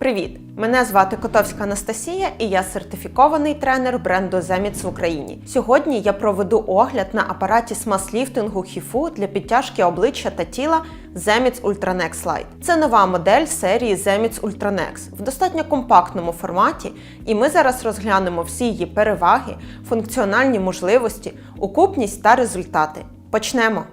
Привіт! Мене звати Котовська Анастасія і я сертифікований тренер бренду Zemits в Україні. Сьогодні я проведу огляд на апараті смаз-ліфтингу HIFU для підтяжки обличчя та тіла Zemits Ultranex Lite. Це нова модель серії Zemits Ultranex в достатньо компактному форматі, і ми зараз розглянемо всі її переваги, функціональні можливості, окупність та результати. Почнемо!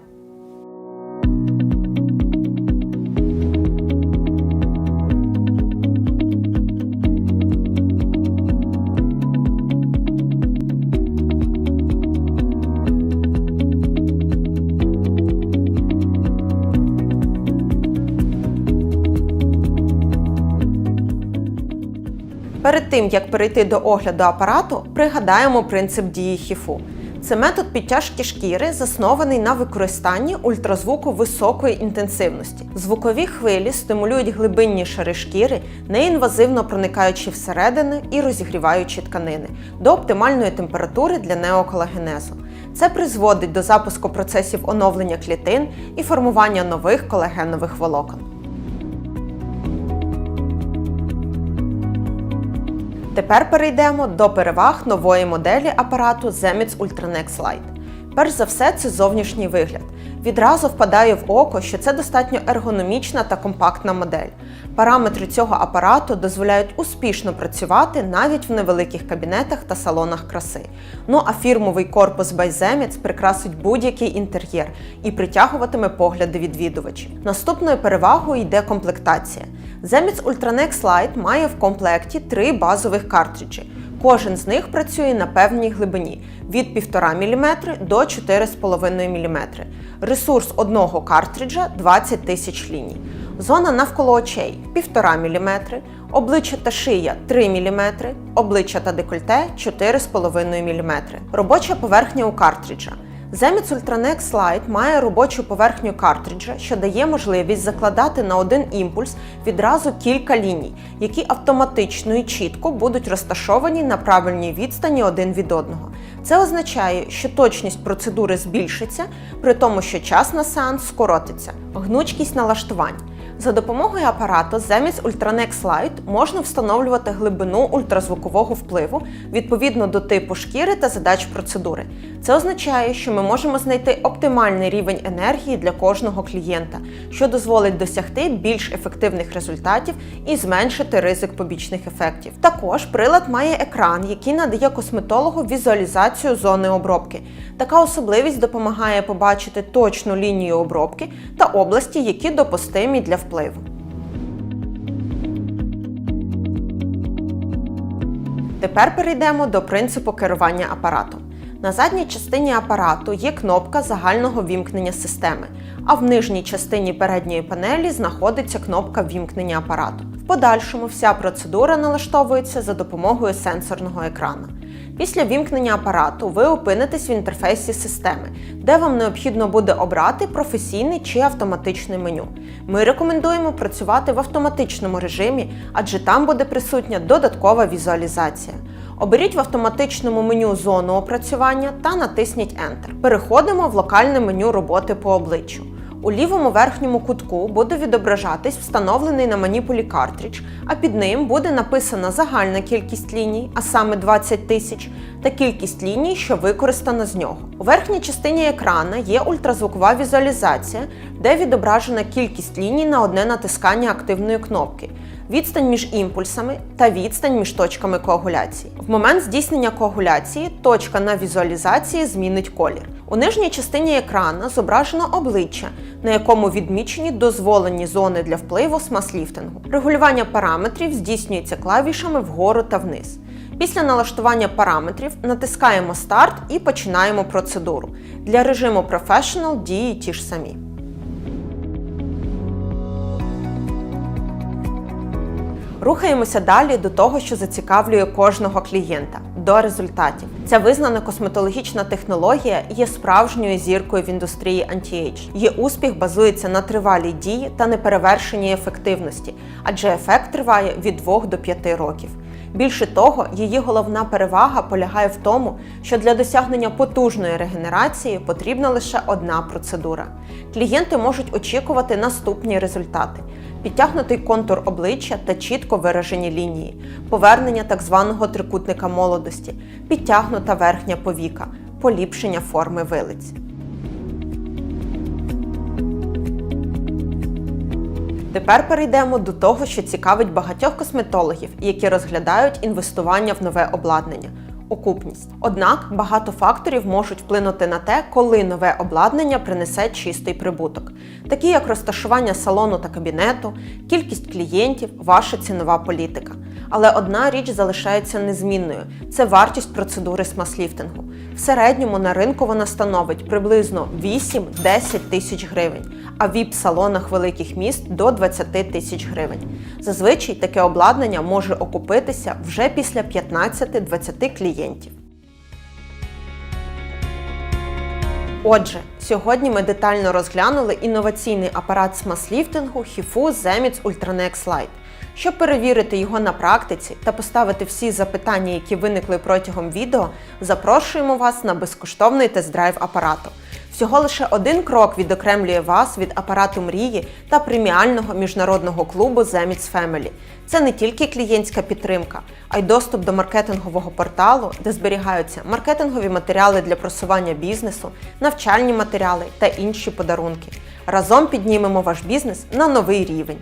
Тим як перейти до огляду апарату, пригадаємо принцип дії хіфу. Це метод підтяжки шкіри, заснований на використанні ультразвуку високої інтенсивності. Звукові хвилі стимулюють глибинні шари шкіри, неінвазивно проникаючи всередини і розігріваючи тканини до оптимальної температури для неоколагенезу. Це призводить до запуску процесів оновлення клітин і формування нових колагенових волокон. Тепер перейдемо до переваг нової моделі апарату Zemits Ultranex Lite. Перш за все, це зовнішній вигляд. Відразу впадає в око, що це достатньо ергономічна та компактна модель. Параметри цього апарату дозволяють успішно працювати навіть в невеликих кабінетах та салонах краси. Ну а фірмовий корпус Zemits прикрасить будь-який інтер'єр і притягуватиме погляди відвідувачів. Наступною перевагою йде комплектація. Zemits Ultranex Lite має в комплекті три базових картриджі. Кожен з них працює на певній глибині від 1,5 мм до 4,5 мм. Ресурс одного картриджа 20 тисяч ліній. Зона навколо очей 1,5 мм, обличчя та шия 3 мм, обличчя та декольте 4,5 мм. Робоча поверхня у картриджа. Zemits Ultranex Lite має робочу поверхню картриджа, що дає можливість закладати на один імпульс відразу кілька ліній, які автоматично і чітко будуть розташовані на правильній відстані один від одного. Це означає, що точність процедури збільшиться, при тому, що час на сеанс скоротиться, гнучкість налаштувань. За допомогою апарату Zemits Ultranex Lite можна встановлювати глибину ультразвукового впливу відповідно до типу шкіри та задач процедури. Це означає, що ми можемо знайти оптимальний рівень енергії для кожного клієнта, що дозволить досягти більш ефективних результатів і зменшити ризик побічних ефектів. Також прилад має екран, який надає косметологу візуалізацію зони обробки. Така особливість допомагає побачити точну лінію обробки та області, які допустимі для впливу. Тепер перейдемо до принципу керування апаратом. На задній частині апарату є кнопка загального вімкнення системи, а в нижній частині передньої панелі знаходиться кнопка вімкнення апарату. В подальшому вся процедура налаштовується за допомогою сенсорного екрану. Після вімкнення апарату ви опинитесь в інтерфейсі системи, де вам необхідно буде обрати професійне чи автоматичне меню. Ми рекомендуємо працювати в автоматичному режимі, адже там буде присутня додаткова візуалізація. Оберіть в автоматичному меню зону опрацювання та натисніть Enter. Переходимо в локальне меню роботи по обличчю. У лівому верхньому кутку буде відображатись встановлений на маніпулі картридж, а під ним буде написана загальна кількість ліній, а саме 20 тисяч, та кількість ліній, що використана з нього. У верхній частині екрана є ультразвукова візуалізація, де відображена кількість ліній на одне натискання активної кнопки. Відстань між імпульсами та відстань між точками коагуляції. В момент здійснення коагуляції точка на візуалізації змінить колір. У нижній частині екрана зображено обличчя, на якому відмічені дозволені зони для впливу смаз-ліфтингу. Регулювання параметрів здійснюється клавішами вгору та вниз. Після налаштування параметрів натискаємо Старт і починаємо процедуру. Для режиму Professional дії ті ж самі. Рухаємося далі до того, що зацікавлює кожного клієнта до результатів. Ця визнана косметологічна технологія є справжньою зіркою в індустрії анті-ейдж. Її успіх базується на тривалій дії та неперевершеній ефективності, адже ефект триває від 2 до 5 років. Більше того, її головна перевага полягає в тому, що для досягнення потужної регенерації потрібна лише одна процедура. Клієнти можуть очікувати наступні результати: підтягнутий контур обличчя та чітко виражені лінії, повернення так званого трикутника молодості, підтягнута верхня повіка, поліпшення форми вилиць. Тепер перейдемо до того, що цікавить багатьох косметологів, які розглядають інвестування в нове обладнання. Окупність. Однак багато факторів можуть вплинути на те, коли нове обладнання принесе чистий прибуток, такі як розташування салону та кабінету, кількість клієнтів, ваша цінова політика. Але одна річ залишається незмінною це вартість процедури смаз-ліфтингу. В середньому на ринку вона становить приблизно 8-10 тисяч гривень, а в віп-салонах великих міст до 20 тисяч гривень. Зазвичай таке обладнання може окупитися вже після 15-20 клієнтів. Отже, сьогодні ми детально розглянули інноваційний апарат смаз-ліфтингу HIFU Zemits Ultranex Lite. Щоб перевірити його на практиці та поставити всі запитання, які виникли протягом відео, запрошуємо вас на безкоштовний тест-драйв апарату. Всього лише один крок відокремлює вас від апарату мрії та преміального міжнародного клубу Zemits Family. Це не тільки клієнтська підтримка, а й доступ до маркетингового порталу, де зберігаються маркетингові матеріали для просування бізнесу, навчальні матеріали та інші подарунки. Разом піднімемо ваш бізнес на новий рівень.